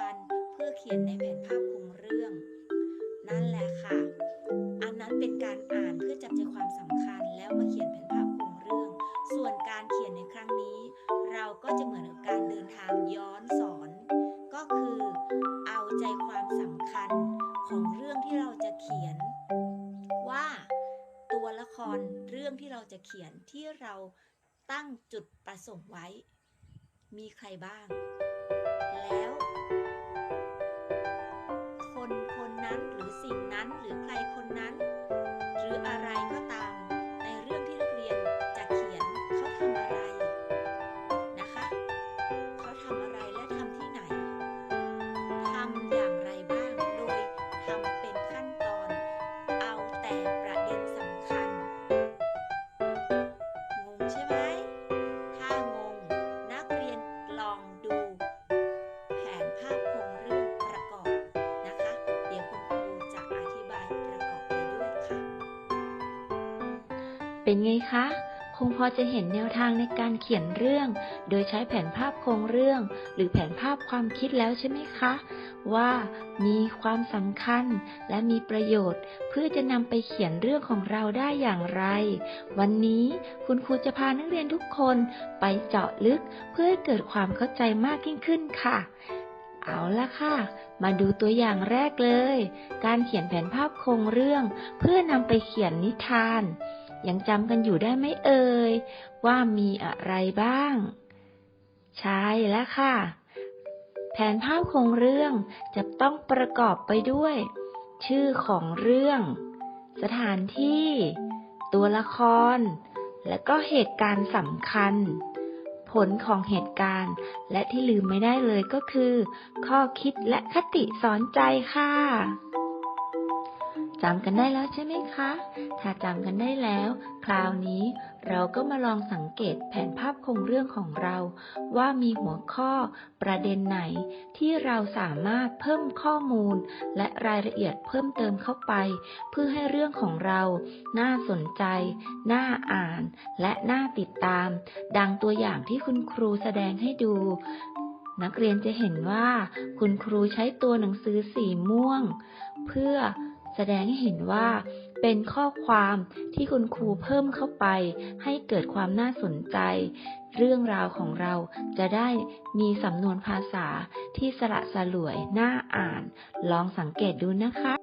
คัญ เพื่อเขียนในแผนภาพโครงเรื่อง นั่นแหละค่ะ อันนั้นเป็นการอ่านเพื่อจับใจความสำคัญแล้วมาเขียนแผนภาพโครงเรื่อง ส่วนการเขียนในครั้งนี้ เราก็จะเหมือนกับการเดินทางย้อนสอน ก็คือเอาใจความสำคัญของเรื่องที่เราจะเขียน ว่าตัวละครเรื่องที่เราจะเขียนที่เราตั้งจุดประสงค์ไว้ มีใครบ้าง แล้ว เป็นไงคะ คงพอจะเห็นแนวทางในการเขียนเรื่อง โดยใช้แผนภาพโครงเรื่อง หรือแผนภาพความคิดแล้วใช่ไหมคะ ว่ามีความสำคัญและมีประโยชน์ เพื่อจะนำไปเขียนเรื่องของเราได้อย่างไร วันนี้คุณครูจะพานักเรียนทุกคนไปเจาะลึกเพื่อให้เกิดความเข้าใจมากยิ่งขึ้นค่ะ เอาละค่ะมาดูตัวอย่างแรกเลย การเขียนแผนภาพโครงเรื่อง เพื่อนำไปเขียนนิทาน ยังจำกันอยู่ได้ไหมเอ่ย ว่ามีอะไรบ้าง ใช่แล้วค่ะ แผนภาพโครงเรื่องจะต้องประกอบไปด้วย ชื่อของเรื่อง สถานที่ ตัวละคร และก็เหตุการณ์สำคัญ ผลของเหตุการณ์และที่ลืมไม่ได้เลยก็คือ ข้อคิดและคติสอนใจค่ะ จำกันได้แล้วใช่ไหมคะ ถ้าจำกันได้แล้ว คราวนี้เราก็มาลองสังเกตแผนภาพโครงเรื่องของเรา ว่ามีหัวข้อประเด็นไหนที่เราสามารถเพิ่มข้อมูล และรายละเอียดเพิ่มเติมเข้าไป เพื่อให้เรื่องของเรา น่าสนใจ น่าอ่าน และน่าติดตาม ดังตัวอย่างที่คุณครูแสดงให้ดูนักเรียนจะเห็นว่าคุณครูใช้ตัวหนังสือสีม่วง เพื่อ แสดงให้เห็นว่าเป็นข้อความที่คุณครูเพิ่มเข้าไป ให้เกิดความน่าสนใจ เรื่องราวของเราจะได้มีสำนวนภาษาที่สละสลวยน่าอ่าน ลองสังเกตดูนะคะ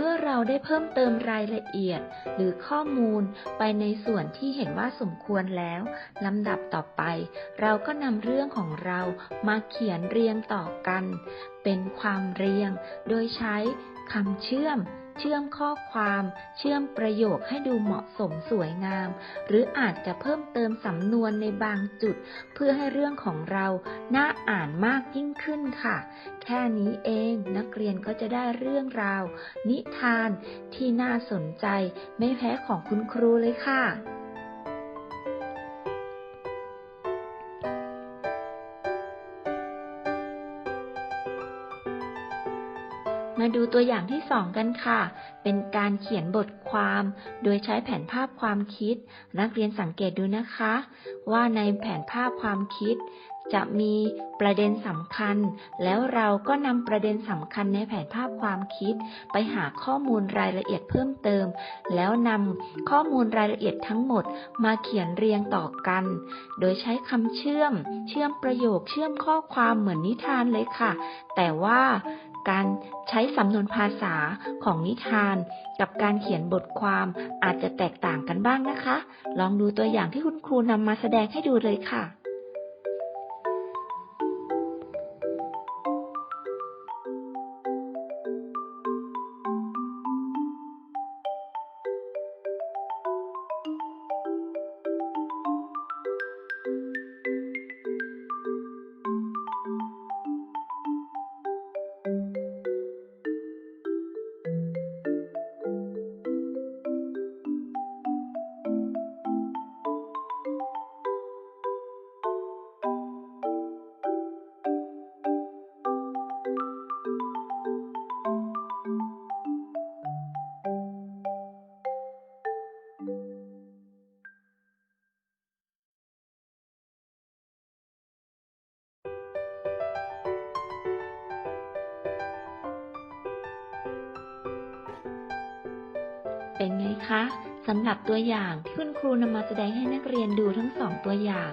มื่อเราได้เพิ่มเติมรายละเอียดหรือข้อมูลไปในส่วนที่เห็นว่าสมควรแล้วลำดับต่อไป เราก็นำเรื่องของเรามาเขียนเรียงต่อกัน เป็นความเรียง โดยใช้คำเชื่อม เชื่อมข้อความ เชื่อมประโยคให้ดูเหมาะสมสวยงาม หรืออาจจะเพิ่มเติมสำนวนในบางจุด เพื่อให้เรื่องของเราน่าอ่านมากยิ่งขึ้นค่ะ แค่นี้เองนักเรียนก็จะได้เรื่องราว นิทานที่น่าสนใจไม่แพ้ของคุณครูเลยค่ะ มาดูตัวอย่างที่สองกันค่ะ เป็นการเขียนบทความ โดยใช้แผนภาพความคิด นักเรียนสังเกตดูนะคะ ว่าในแผนภาพความคิด จะมีประเด็นสำคัญ แล้วเราก็นำประเด็นสำคัญในแผนภาพความคิด ไปหาข้อมูลรายละเอียดเพิ่มเติม แล้วนำข้อมูลรายละเอียดทั้งหมดมาเขียนเรียงต่อกัน โดยใช้คำเชื่อม เชื่อมประโยค เชื่อมข้อความเหมือนนิทานเลยค่ะ แต่ว่า การใช้สำนวนภาษาของนิทาน กับการเขียนบทความอาจจะแตกต่างกันบ้างนะคะ ลองดูตัวอย่างที่คุณครูนำมาแสดงให้ดูเลยค่ะ เป็นไงคะสำหรับตัวอย่างที่คุณครูนำมาแสดงให้นักเรียนดูทั้งสองตัวอย่าง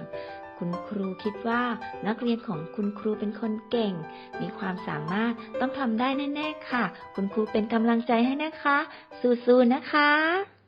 คุณครูคิดว่านักเรียนของคุณครูเป็นคนเก่ง มีความสามารถต้องทำได้แน่ ๆ ค่ะ คุณครูเป็นกำลังใจให้นะคะ สู้ๆนะคะ